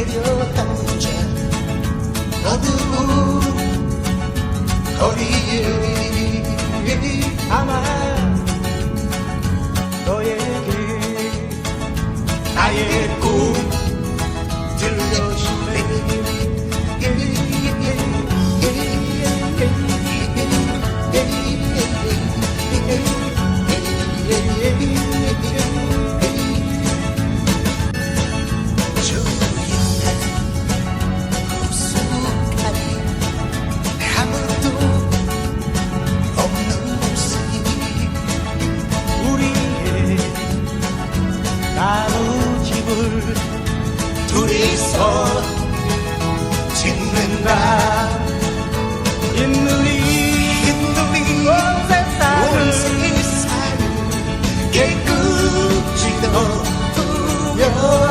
veriyor bence adımı koruyun. 둘 둘이서 짓는다. 인누이 인누리 온 세상 온 세상을 깨끗이 덮으며